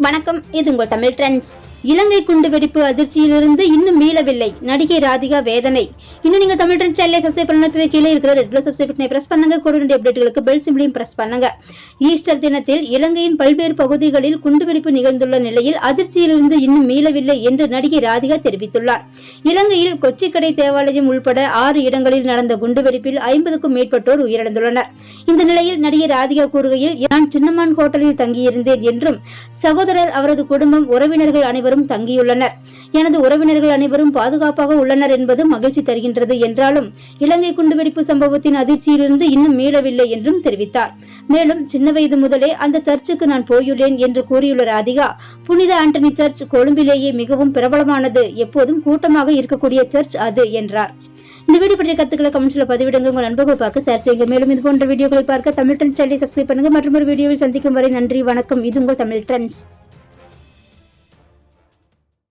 வணக்கம் இது உங்கள் தமிழ் ட்ரெண்ட்ஸ். இலங்கை குண்டுவெடிப்பு அதிர்ச்சியிலிருந்து இன்னும் மீளவில்லை. நடிகை ராதிகா வேதனை. இன்னும் நீங்க தமிழ் ட்ரெண்ட் சேனலை சப்ஸ்கிரைப் பண்ண கீழே இருக்கிற ரெட் கலர் சப்ஸ்கிரைப் பட்டனை பிரஸ் பண்ணுங்க. கூட அப்டேட்டுகளுக்கு பெல் சிம்பிளையும் பிரஸ் பண்ணுங்க. ஈஸ்டர் தினத்தில் இலங்கையின் பல்வேறு பகுதிகளில் குண்டுவெடிப்பு நிகழ்ந்துள்ள நிலையில் அதிர்ச்சியிலிருந்து இன்னும் மீளவில்லை என்று நடிகை ராதிகா தெரிவித்துள்ளார். இலங்கையில் கொச்சிக்கடை தேவாலயம் உள்பட ஆறு இடங்களில் நடந்த குண்டுவெடிப்பில் ஐம்பதுக்கும் மேற்பட்டோர் உயிரிழந்துள்ளனர். இந்த நிலையில் நடிகை ராதிகா கூறுகையில் நான் சின்னம்மான் ஹோட்டலில் தங்கியிருந்தேன் என்றும் சகோதரர் அவரது குடும்பம் உறவினர்கள் அனைவரும் அனைவரும் தங்கியுள்ளனர். எனது உறவினர்கள் அனைவரும் பாதுகாப்பாக உள்ளனர் என்பது மகிழ்ச்சி தருகின்றது என்றாலும் இலங்கை குண்டுவெடிப்பு சம்பவத்தின் அதிர்ச்சியிலிருந்து இன்னும் மீளவில்லை என்றும் தெரிவித்தார். மேலும் சின்ன வயது முதலே அந்த சர்ச்சுக்கு நான் போயுள்ளேன் என்று கூறியுள்ள ராதிகா. புனித ஆண்டனி சர்ச் கொழும்பிலேயே மிகவும் பிரபலமானது. எப்போதும் கூட்டமாக இருக்கக்கூடிய சர்ச் அது என்றார். இந்த வீடியோ பற்றிய கருத்துக்களை கமெண்ட்ஸ்ல பதிவிடுங்க. உங்கள் நண்பர்கள் பார்க்க ஷேர் செய்யுங்க. மேலும் இது போன்ற வீடியோக்களை பார்க்க தமிழ் ட்ரெண்ட்ஸ் சேனலை சப்ஸ்கிரைப் பண்ணுங்க. மற்றும் ஒரு வீடியோவில் சந்திக்கும் வரை நன்றி வணக்கம். இது உங்கள் தமிழ் ட்ரெண்ட்ஸ்